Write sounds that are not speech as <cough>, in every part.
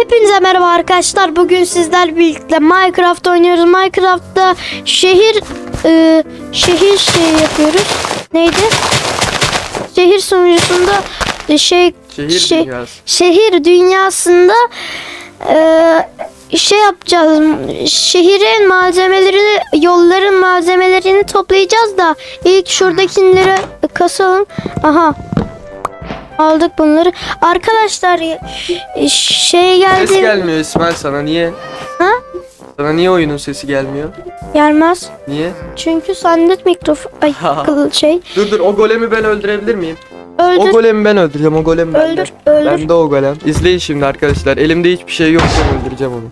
Hepinize merhaba arkadaşlar. Bugün sizler birlikte Minecraft oynuyoruz. Minecraft'ta şehir e, şehir şey yapıyoruz. Neydi? Şehir sunucusunda e, şey Şehir şey, dünyası. şehir dünyasında e, şey yapacağız. Şehrin malzemelerini, yolların malzemelerini toplayacağız da ilk şuradakileri kasalım. Aha. Aldık bunları. Arkadaşlar e, şey geldi. Ses gelmiyor İsmail sana niye? Ha? Sana niye oyunun sesi gelmiyor? Gelmez. Niye? Çünkü sende mikrofon ay kıl şey. Dur dur o golemi ben öldürebilir miyim? O Öldür. golemi ben öldüreceğim o golem bende. Öldür. Öldür. Bende o golem. İzleyin şimdi arkadaşlar. Elimde hiçbir şey yok ben öldüreceğim onu.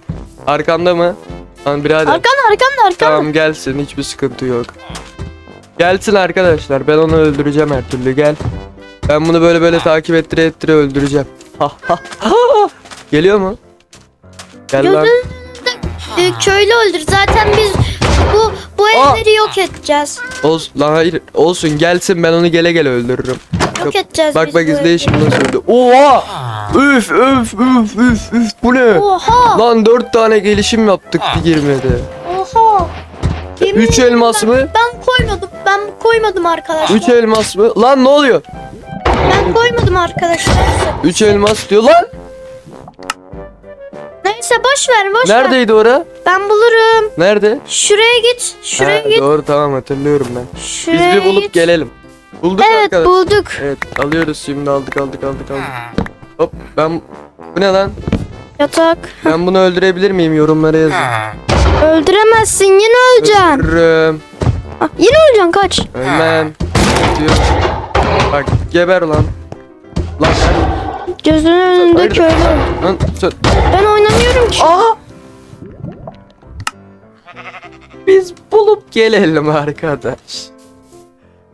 Arkamda mı? Lan birader. Arkanda arkanda arkanda. Tamam gelsin hiçbir sıkıntı yok. Gelsin arkadaşlar ben onu öldüreceğim her türlü gel. Ben bunu böyle böyle takip ettire ettire öldüreceğim. Ha, ha, ha. Geliyor mu? Gel lan. E, köylü öldür. Zaten biz bu bu evleri yok edeceğiz. Olsun lan hayır olsun gelsin ben onu gele gele öldürürüm. Yok edeceğiz Bak biz bak bu izleyin evleri. şimdi nasıl öldü. Oha! Üf üf üf üf üf bu ne? Oha! Lan dört tane gelişim yaptık bir girmedi. Oha! Yemin Üç ederim elmas ben- mı? Ben koymadım. Ben koymadım arkadaşlar. Üç elmas mı? Lan ne oluyor? Ben koymadım arkadaşlar. Üç elmas diyor lan. Neyse boş ver boş ver. Neredeydi ora? Ben bulurum. Nerede? Şuraya git. Şuraya Ha, git. Doğru tamam hatırlıyorum ben. Biz Şuraya bir bulup git. gelelim. Bulduk Evet arkadaş. bulduk. Evet alıyoruz şimdi aldık aldık aldık aldık. Hop ben bu ne lan? Yatak. Ben bunu öldürebilir miyim yorumlara yazın. Öldüremezsin yine öleceksin. Öldürürüm. Ah, yine öleceksin kaç. Ölmem. Diyor. Bak geber lan. Lan Gözünün önünde köylü. lan sen. Ben oynamıyorum ki. Aa! Biz bulup gelelim arkadaş.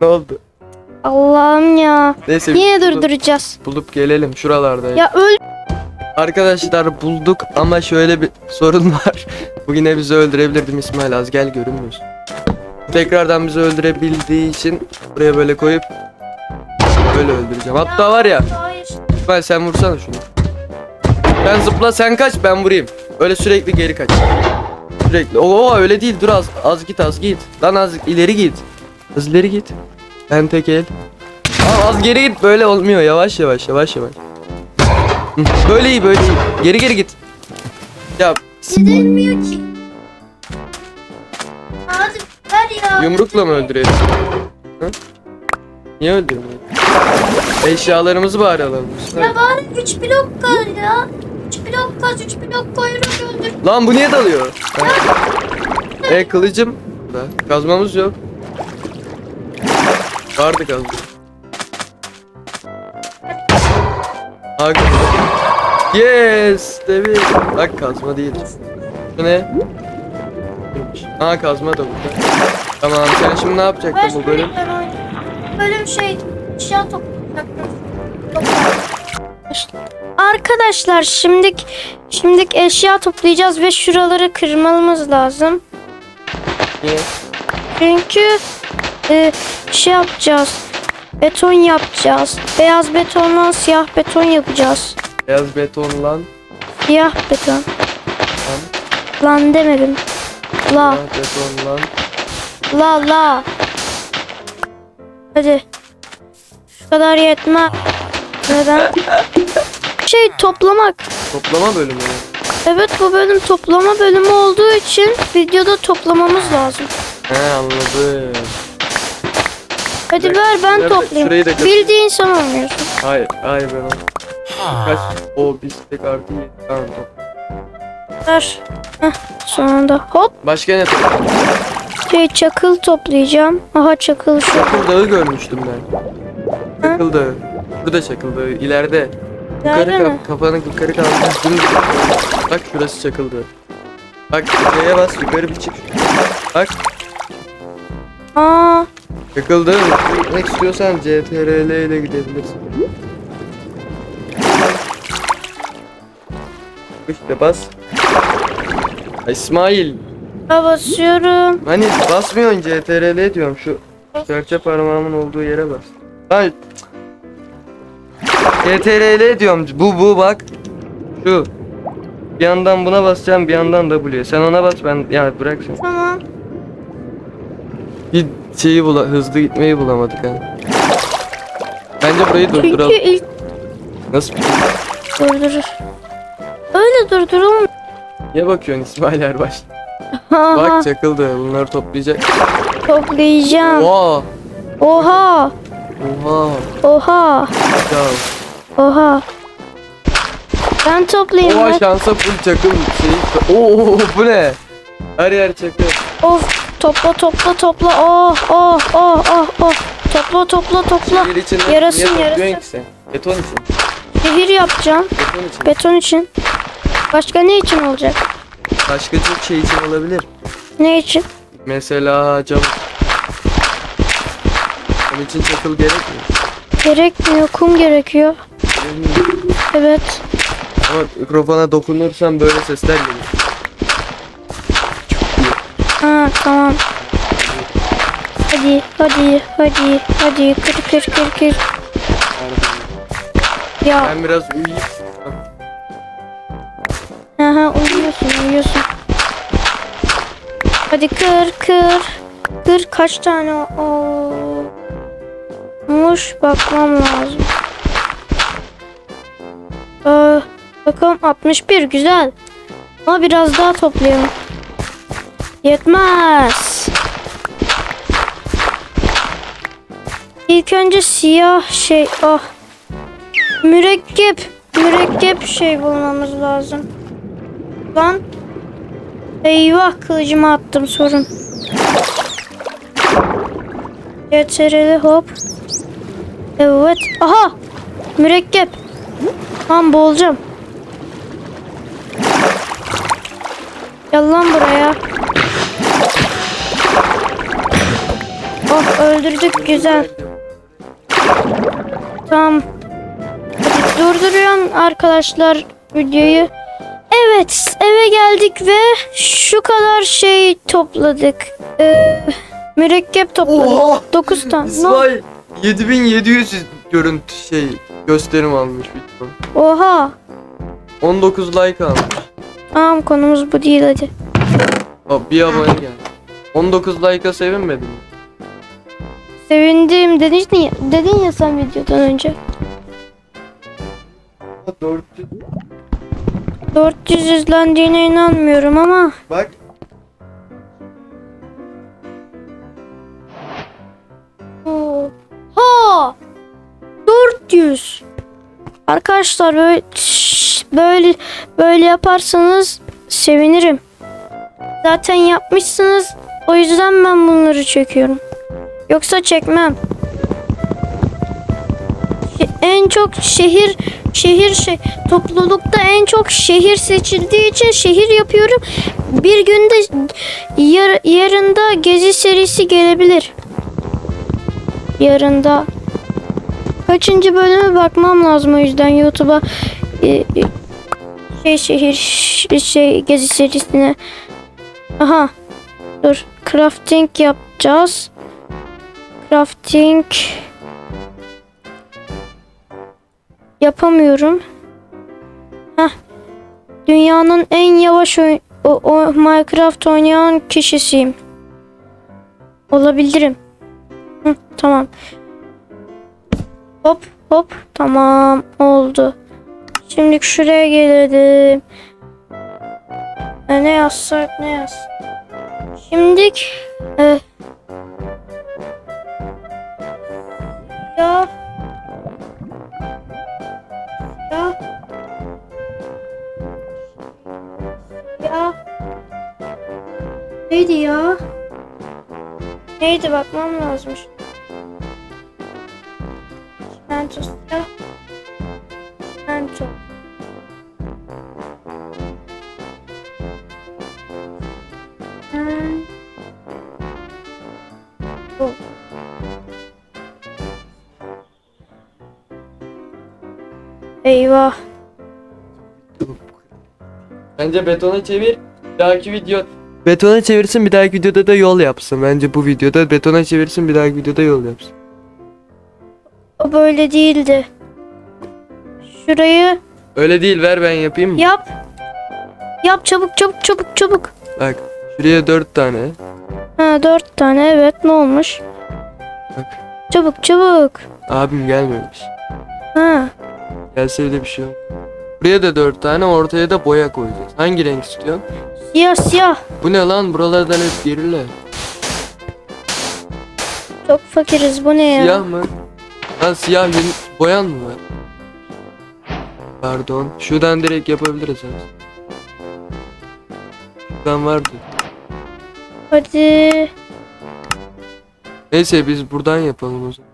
Ne oldu? Allah'ım ya. Neyse Yine bulup, durduracağız. bulup gelelim şuralarda. Ya öl. Arkadaşlar bulduk ama şöyle bir sorun var. <laughs> Bu yine bizi öldürebilir değil mi İsmail az gel görünmüyorsun. Tekrardan bizi öldürebildiği için buraya böyle koyup öldüreceğim. Hatta var ya Hayır. İsmail sen vursana şunu. Sen zıpla sen kaç ben vurayım. Öyle sürekli geri kaç. Sürekli. Oo öyle değil dur az az git az git. Lan az ileri git. Az ileri git. Ben tek el. Aa, az geri git böyle olmuyor yavaş yavaş yavaş yavaş. Böyle iyi böyle iyi. Geri geri git. Ya Gidilmiyor ki. Hadi ver ya. yumrukla mı? Hı? Niye öldürmüyor? Eşyalarımızı bari alalım. Ya bari 3 blok kal ya. 3 blok kaz 3 blok koyuyorum öldür. Lan bu niye dalıyor? Ha? E kılıcım. Da. Kazmamız yok. Vardı kazma. Kazma. Yes! Devi. Bak kazma değil. Bu ne? Aa kazma da burada. Tamam sen şimdi ne yapacaktın bu bölüm? Bölüm şey Arkadaşlar şimdik şimdik eşya toplayacağız ve şuraları kırmamız lazım. Çünkü e, şey yapacağız. Beton yapacağız. Beyaz betondan siyah beton yapacağız. Beyaz beton lan. Siyah beton. Lan. Lan demedim. La beton lan. la la. Hadi. Şu kadar yetmez. Neden? Şey toplamak. Toplama bölümü. Evet bu bölüm toplama bölümü olduğu için videoda toplamamız lazım. He anladım. Hadi Evet, ver ben toplayayım. Bildiğin sen oynuyorsun. Hayır, hayır ben o. Kaç? O biz tek artı. Tamam. Ver. Heh, sonunda. Hop. Başka ne topladın? Şey çakıl toplayacağım. Aha çakıl şu. Çakıl Dağı görmüştüm ben. Ha? Çakıl Dağı. Burada Çakıl Dağı. İleride. Nerede Yukarı mi? kap kafanı yukarı kaldır. Dümdüz. Bak şurası Çakıl Dağı. Bak C'ye bas yukarı bir çık. Bak Aa, Çakıl Dağı. Gitmek istiyorsan CTRL ile gidebilirsin. İşte bas. Ay, İsmail. ben basıyorum. Hani basmıyorsun CTRL diyorum şu serçe parmağımın olduğu yere bas. Lan CTRL diyorum bu bu bak. Şu Bir yandan buna basacağım bir yandan W'ye. Sen ona bas ben ya bırak sen. Tamam. Bir şeyi bula hızlı gitmeyi bulamadık ha. Bence burayı durduralım. Çünkü ilk Nasıl bir durdurur. Öyle durdurulmuyor. Niye bakıyorsun İsmail Erbaş? Bak çakıldı. Bunları toplayacak. toplayacağım. Oha! Oha. Oha! Oha. Ya. Oha. Ben toplayayım. Oha bak. şansa full çakıl şey. Oo bu ne? Her yer çakıl. Of. Topla topla topla. Oh oh oh oh oh. Topla topla topla. Şehir içinde Yarasın, yarasın. Beton için. Şehir yapacağım. Beton için. Beton için. Başka ne için olacak? Başka çok şey için olabilir. Ne için? Mesela cam. Onun için çakıl gerekmiyor. Gerekmiyor. Kum gerekiyor. Evet. Ama mikrofona dokunursan böyle sesler gelir. Ha tamam. Hadi hadi hadi hadi kır kır kır kır. Ya Ben biraz uyuyayım. aha uyuyorsun uyuyorsun. Hadi kır kır. Kır kaç tane o Muş bakmam lazım. Ee, bakalım 61 güzel. Ama biraz daha toplayalım. Yetmez. İlk önce siyah şey ah mürekkep mürekkep şey bulmamız lazım. Lan eyvah kılıcımı attım sorun. CTRL hop. Evet. Aha! Mürekkep. Lan boğulacağım. Gel lan buraya. Oh öldürdük güzel. Tamam. Hadi durduruyorum arkadaşlar videoyu. Evet eve geldik ve şu kadar şey topladık. Ee, mürekkep topladık. Oha! 9 tane. No. İsmail 7700 görüntü şey gösterim almış video. Oha. 19 like almış. Tamam konumuz bu değil hadi. Aa, bir abone geldi. 19 like'a sevinmedin mi? Sevindim dedin ya, dedin ya sen videodan önce. 400. 400 izlendiğine inanmıyorum ama Bak. Ha! 400. Arkadaşlar böyle böyle böyle yaparsanız sevinirim. Zaten yapmışsınız. O yüzden ben bunları çekiyorum. Yoksa çekmem. En çok şehir şehir şey toplulukta en çok şehir seçildiği için şehir yapıyorum. Bir günde yar, yarında gezi serisi gelebilir yarında kaçıncı bölüme bakmam lazım o yüzden YouTube'a. E, e, şey şehir şey gezi serisine. Aha dur. Crafting yapacağız. Crafting yapamıyorum. Heh. dünyanın en yavaş oy- o, o Minecraft oynayan kişisiyim. Olabilirim. Hı, tamam. Hop hop tamam oldu. Şimdi şuraya gelelim. E, ne yazsak ne yaz? Şimdik e, ya ya ya neydi ya? Neydi bakmam lazım. Çimento Eyvah. Bence betona çevir. Bir dahaki video betona çevirsin bir dahaki videoda da yol yapsın. Bence bu videoda betona çevirsin bir dahaki videoda yol yapsın. O böyle değildi. Şurayı Öyle değil ver ben yapayım mı? yap. Yap çabuk çabuk çabuk çabuk. Bak şuraya dört tane. Ha dört tane evet ne olmuş? Bak Çabuk çabuk. abim gelmemiş. Ha Gelse bile bir şey yok. Buraya da dört tane ortaya da boya koyacağız. Hangi renk istiyorsun? siyah siyah. Bu ne lan buralardan hep geriller. Çok fakiriz bu ne ya? Siyah mı? Lan siyah yün boyan mı var? Pardon. Şuradan direkt yapabiliriz abi. Şuradan vardı. Hadi. Neyse biz buradan yapalım o zaman.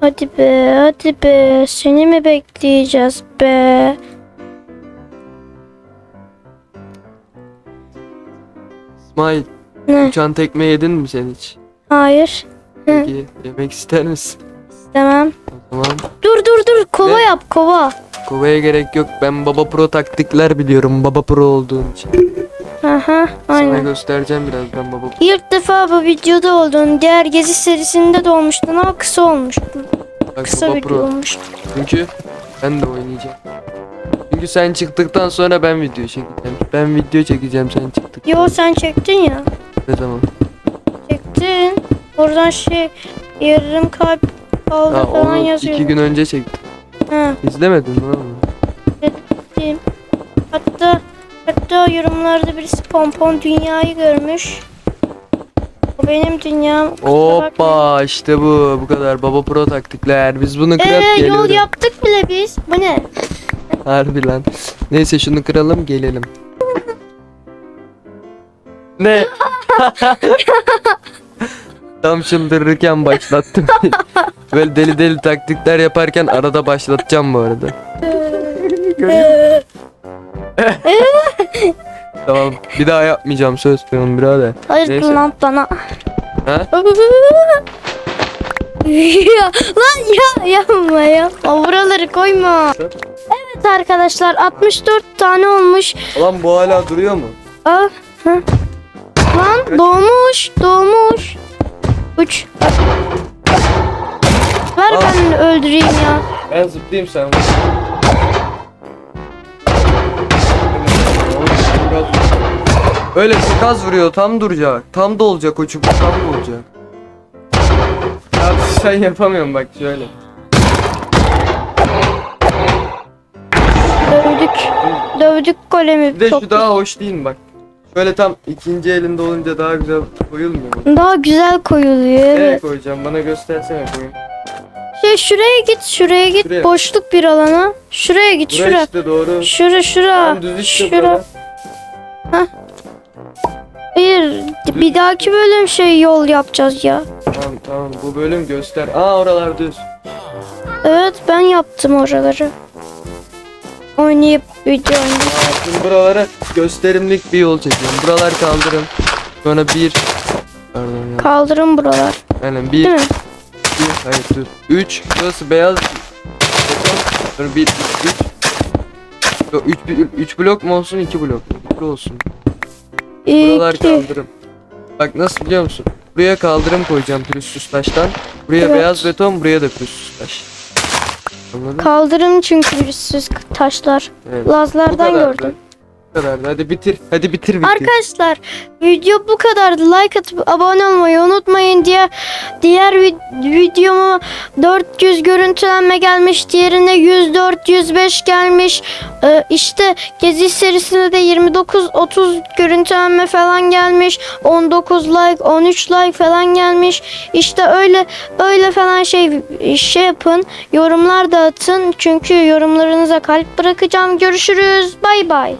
Hadi be hadi be. Seni mi bekleyeceğiz be? İsmail Ne? uçan tekme yedin mi sen hiç? Hayır. Peki yemek ister misin? istemem. O zaman Dur dur dur kova Ne? yap kova. kovaya gerek yok. Ben Baba Pro taktikler biliyorum. Baba Pro olduğum için. Aha Sana aynen. göstereceğim birazdan Baba. İlk defa bu videoda oldun. Diğer gezi serisinde de olmuştun ama kısa olmuştu. Bak Kısa video Pro. olmuştu. Çünkü ben de oynayacağım. Çünkü sen çıktıktan sonra ben video çekeceğim. Ben video çekeceğim sen çıktık. Yo sen çektin ya. Ne zaman? Çektin. Oradan şey yarım kalp kaldı Ha, falan yazıyor. iki gün önce çektim. Ha, İzlemedin mi çektim. Hatta hatta yorumlarda birisi pompon dünyayı görmüş. O benim dünyam. Hoppa işte bu bu kadar Baba Pro taktikler. Biz bunu kırıp Ee, yol yaptık bile biz. Bu ne? Harbi lan. Neyse şunu kıralım gelelim. Ne? <laughs> Tam çıldırırken başlattım. <laughs> Böyle deli deli taktikler yaparken arada başlatacağım bu arada. <laughs> Tamam bir daha yapmayacağım söz veriyorum birader. Hayır Neyse. lan bana. Ha? <laughs> ya, lan ya yapma ya. O buraları koyma. Evet arkadaşlar 64 tane olmuş. Lan bu hala duruyor mu? Ah. Lan doğmuş doğmuş. Uç. Ver ben öldüreyim ya. Ben zıplayayım sen. Öyle çok az vuruyor tam duracak. Tam da olacak o çubuk tam da olacak. Ya sen yapamıyorum bak şöyle. Dövdük. Dövdük golemi. Bir de Çok şu daha hoş değil mi bak. Şöyle tam ikinci elinde olunca daha güzel koyulmuyor mu? Daha güzel koyuluyor Nereye evet. koyacağım bana göstersene koyayım. Şey şuraya git şuraya git Şuraya. boşluk bir alana. Şuraya git Buraya şura. işte doğru. Şura şura. Tam düz işte Şura. böyle. Hayır bir dahaki bölüm şey yol yapacağız ya. Tamam tamam bu bölüm göster. Aa oralar düz. Evet ben yaptım oraları. Oynayıp video oynayıp. Aa, şimdi buralara gösterimlik bir yol çekiyorum. Buralar kaldırım. Sonra bir Pardon ya. Kaldırın buralar. Aynen bir, Değil mi? bir hayır dur. Üç. Burası beyaz. Beton. Sonra bir, üç, üç. Yok, üç, üç blok mu olsun iki blok mu? Bir olsun. Buralar İki. kaldırım. Bak nasıl biliyor musun? Buraya kaldırım koyacağım pürüzsüz taştan. Buraya Evet. beyaz beton, buraya da pürüzsüz taş. Anladın? Kaldırım çünkü virüsüz taşlar. Evet. Lazlardan kadardı. gördüm. Kadardı. Hadi bitir. Hadi bitir bitir. Arkadaşlar video bu kadardı. Like atıp abone olmayı unutmayın diye diğer vid- videomu 400 görüntülenme gelmiş. Diğerine 104 105 gelmiş. Ee, işte gezi serisinde de 29 30 görüntülenme falan gelmiş. 19 like 13 like falan gelmiş. İşte öyle öyle falan şey şey yapın. Yorumlar da atın. Çünkü yorumlarınıza kalp bırakacağım. Görüşürüz. Bay bay.